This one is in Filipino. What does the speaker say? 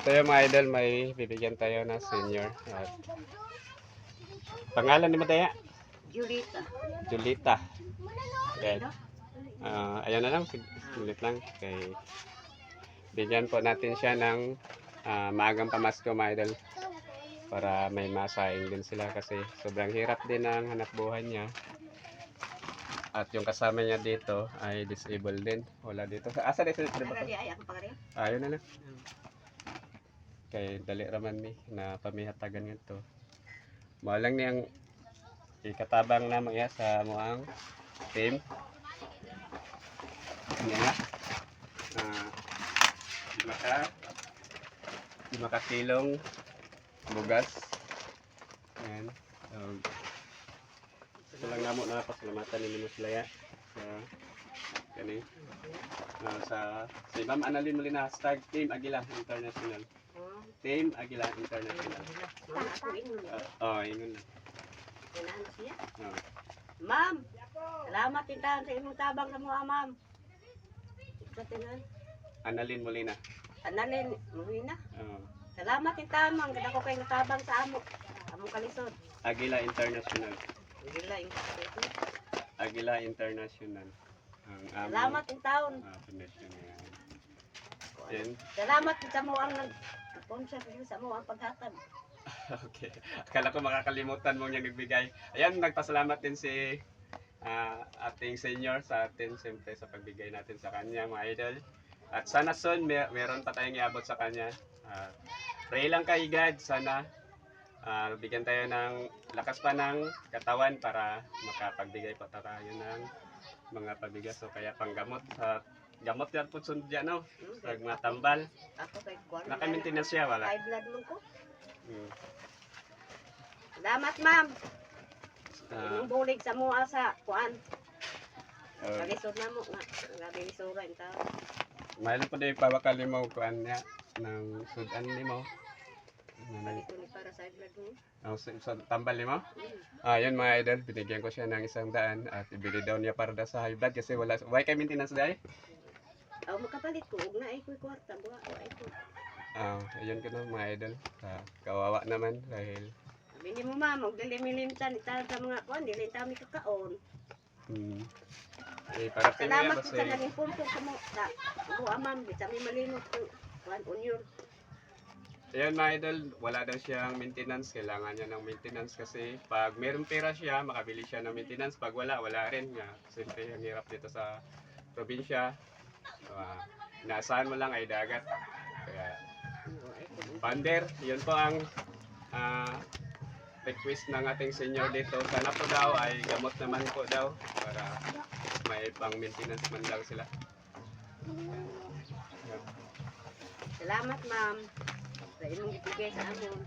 Tayo mga idol, may bibigyan tayo ng senior. At pangalan ni Mataya? Julita. Julita. Okay. Ah, ayan na lang, sig- ulit lang. Okay. Bigyan po natin siya ng ah, maagang pamasko mga idol. Para may masaing din sila kasi sobrang hirap din ang hanap buhay niya. At yung kasama niya dito ay disabled din. Wala dito. Asa dito? Di ba to? Ay, ako pa rin. Ayun na lang. Kay dali raman ni na pamihatagan nito. Mao lang niyang ikatabang na mga sa moang team. Ano nga? Ah, di maka di makakilong bugas. Ayan. So, ito lang namo na pasalamatan ni Mos Laya sa kani Ah, sa si Ma'am Annalyn Molina hashtag Team Aguila International. Team Aguila International. Ah, oh, yun lang. Oh. Ma'am, salamat tindahan sa imong tabang sa mga ma'am. Sa tinan, Annalyn Molina. analin, muwi na. Oh. Salamat tindahan ma'am, kada ko kay natabang sa amo. Amo kalisod. Aguila International. Hindi lang. Aguila International. Ang aming Salamat tindahan. ah, foundation niya. Yan. Salamat sa mo ang nag-sponsor sa mo ang paghatag. Okay. Akala ko makakalimutan mo niya nagbigay. Ayan, nagpasalamat din si ah, ating senior sa atin siyempre sa pagbigay natin sa kanya, mga idol. At sana soon may, meron pa tayong iabot sa kanya. Ah, pray lang kay God, sana ah, bigyan tayo ng lakas pa ng katawan para makapagbigay pa tayo ng mga pabigas o kaya panggamot sa gamot yan po sundya no sa mga tambal Ako kay Kwan. naka-maintenance siya wala High blood mo ko. Hmm. Salamat ma'am. Ah, Ang bulig sa mo sa kuan. oh. Kalisod na mo nga. Grabe ni Sura yung tao. Mayroon po din pawakali mo kuan niya ng sudan ni mo. Ni para sa blood mo. Ang sa, sa tambal ni mo? Ah, yun mga idol, binigyan ko siya ng isang daan at ibili daw niya para daw sa high blood kasi wala, why kay maintenance dahil? Aw makapalit ko ug na ay ko kwarta buha o ay ko. Ah, ayun ko na mga idol. Ah, kawawa naman dahil Sabi mo ma'am, og dili milimtan ita sa mga kuan dili ta mi kakaon. hmm, eh, para sa Salamat mga sa naging punto sa mo buha ma'am di sa mi malimot ko kuan onion. Ayan mga idol, wala daw siyang maintenance. Kailangan niya ng maintenance kasi pag meron pera siya, makabili siya ng maintenance. Pag wala, wala rin. Nga, siyempre, ang hirap dito sa probinsya. Ah, inaasahan mo lang ay dagat. Kaya, Pander, yun po ang ah, request ng ating senior dito. Sana po daw ay gamot naman po daw para may pang maintenance man lang sila. Salamat ma'am. Sa imong ibigay sa amon.